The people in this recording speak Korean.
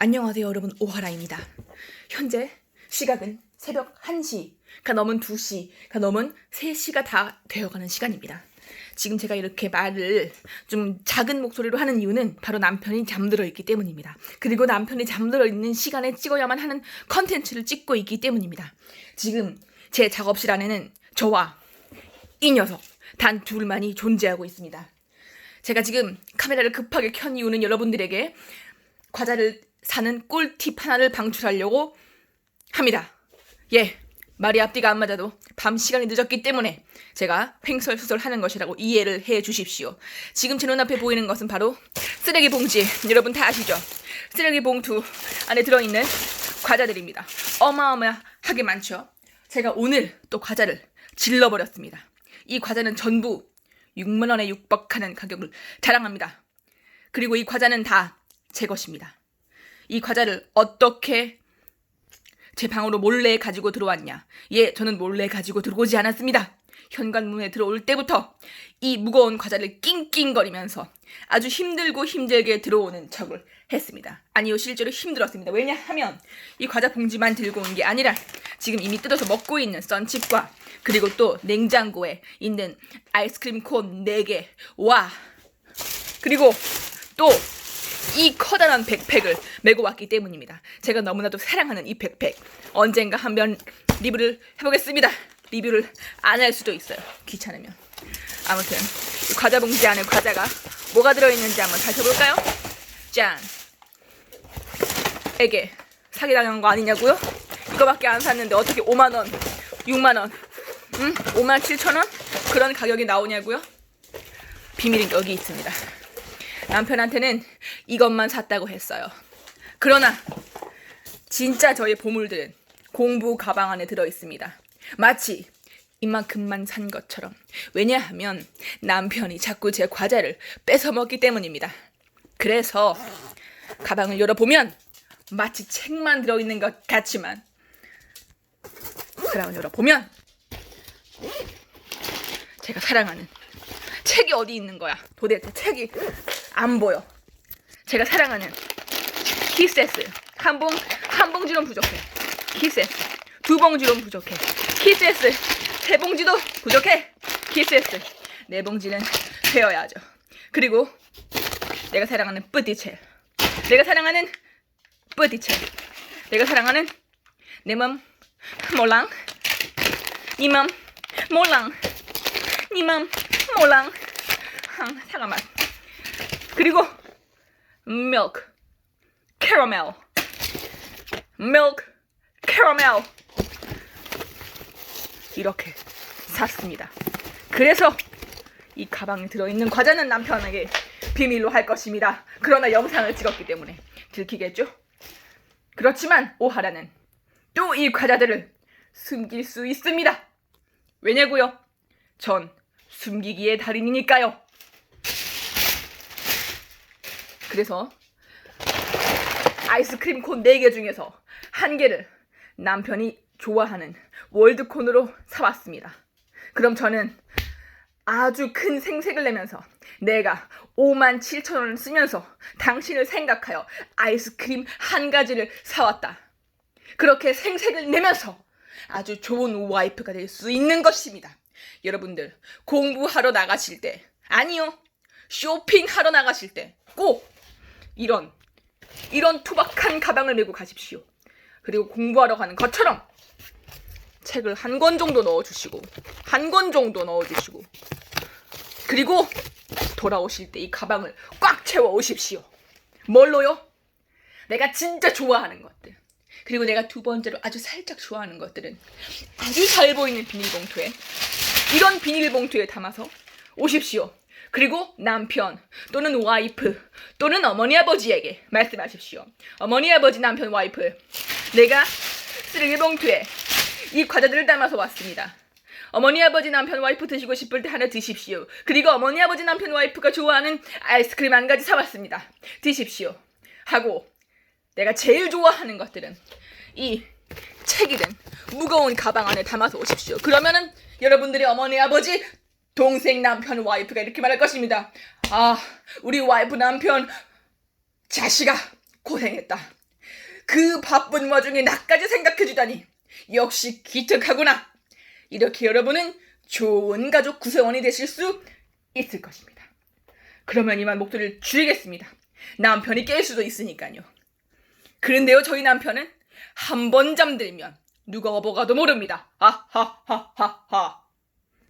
안녕하세요 여러분 오하라입니다. 현재 시각은 새벽 1시가 넘은 2시가 넘은 3시가 다 되어가는 시간입니다. 지금 제가 이렇게 말을 좀 작은 목소리로 하는 이유는 바로 남편이 잠들어 있기 때문입니다. 그리고 남편이 잠들어 있는 시간에 찍어야만 하는 컨텐츠를 찍고 있기 때문입니다. 지금 제 작업실 안에는 저와 이 녀석 단 둘만이 존재하고 있습니다. 제가 지금 카메라를 급하게 켠 이유는 여러분들에게 과자를 사는 꿀팁 하나를 방출하려고 합니다. 예, 말이 앞뒤가 안 맞아도 밤 시간이 늦었기 때문에 제가 횡설수설 하는 것이라고 이해를 해 주십시오. 지금 제 눈앞에 보이는 것은 바로 쓰레기 봉지. 여러분 다 아시죠? 쓰레기 봉투 안에 들어있는 과자들입니다. 어마어마하게 많죠? 제가 오늘 또 과자를 질러버렸습니다. 이 과자는 전부 6만원에 육박하는 가격을 자랑합니다. 그리고 이 과자는 다 제 것입니다. 이 과자를 어떻게 제 방으로 몰래 가지고 들어왔냐? 예, 저는 몰래 가지고 들어오지 않았습니다. 현관문에 들어올 때부터 이 무거운 과자를 낑낑거리면서 아주 힘들고 힘들게 들어오는 척을 했습니다. 아니요, 실제로 힘들었습니다. 왜냐하면 이 과자 봉지만 들고 온 게 아니라 지금 이미 뜯어서 먹고 있는 썬칩과 그리고 또 냉장고에 있는 아이스크림 콘 4개 와 그리고 또 이 커다란 백팩을 메고 왔기 때문입니다. 제가 너무나도 사랑하는 이 백팩. 언젠가 한번 리뷰를 해보겠습니다. 리뷰를 안 할 수도 있어요. 귀찮으면. 아무튼 이 과자 봉지 안에 과자가 뭐가 들어있는지 한번 살펴볼까요? 짠. 에게 사기당한 거 아니냐고요? 이거밖에 안 샀는데 어떻게 5만 원, 6만 원, 응? 5만 7천 원 그런 가격이 나오냐고요? 비밀은 여기 있습니다. 남편한테는 이것만 샀다고 했어요. 그러나 진짜 저의 보물들은 공부 가방 안에 들어 있습니다. 마치 이만큼만 산 것처럼. 왜냐하면 남편이 자꾸 제 과자를 뺏어 먹기 때문입니다. 그래서 가방을 열어보면 마치 책만 들어있는 것 같지만 가방을 열어보면 제가 사랑하는 책이 어디 있는 거야? 도대체 책이 안 보여. 제가 사랑하는 키세스 한 봉 한 봉지론 부족해. 키세스 두 봉지론 부족해. 키세스 세 봉지도 부족해. 키세스 네 봉지는 되어야죠. 그리고 내가 사랑하는 뿌띠첼. 내가 사랑하는 뿌띠첼. 내가 사랑하는 내 맘 몰랑 이맘 몰랑 니맘 몰랑 항 사과맛 그리고 milk caramel milk caramel 이렇게 샀습니다. 그래서 이 가방에 들어있는 과자는 남편에게 비밀로 할 것입니다. 그러나 영상을 찍었기 때문에 들키겠죠? 그렇지만 오하라는 또 이 과자들을 숨길 수 있습니다. 왜냐고요? 전 숨기기의 달인이니까요. 그래서 아이스크림 콘 4개 중에서 한 개를 남편이 좋아하는 월드콘으로 사왔습니다. 그럼 저는 아주 큰 생색을 내면서 내가 5만 7천 원을 쓰면서 당신을 생각하여 아이스크림 한 가지를 사왔다. 그렇게 생색을 내면서 아주 좋은 와이프가 될 수 있는 것입니다. 여러분들 공부하러 나가실 때 아니요 쇼핑하러 나가실 때 꼭 이런 이런 투박한 가방을 메고 가십시오. 그리고 공부하러 가는 것처럼 책을 한 권 정도 넣어주시고 한 권 정도 넣어주시고 그리고 돌아오실 때 이 가방을 꽉 채워 오십시오. 뭘로요? 내가 진짜 좋아하는 것들. 그리고 내가 두 번째로 아주 살짝 좋아하는 것들은 아주 잘 보이는 비닐봉투에 이런 비닐봉투에 담아서 오십시오. 그리고 남편 또는 와이프 또는 어머니 아버지에게 말씀하십시오. 어머니 아버지 남편 와이프 내가 쓰레기 봉투에 이 과자들을 담아서 왔습니다. 어머니 아버지 남편 와이프 드시고 싶을 때 하나 드십시오. 그리고 어머니 아버지 남편 와이프가 좋아하는 아이스크림 한 가지 사왔습니다. 드십시오. 하고 내가 제일 좋아하는 것들은 이 책이든 무거운 가방 안에 담아서 오십시오. 그러면은 여러분들의 어머니 아버지 동생 남편 와이프가 이렇게 말할 것입니다. 아 우리 와이프 남편 자식아 고생했다. 그 바쁜 와중에 나까지 생각해주다니 역시 기특하구나. 이렇게 여러분은 좋은 가족 구성원이 되실 수 있을 것입니다. 그러면 이만 목소리를 줄이겠습니다. 남편이 깰 수도 있으니까요. 그런데요, 저희 남편은 한 번 잠들면 누가 어버가도 모릅니다. 하하하하하.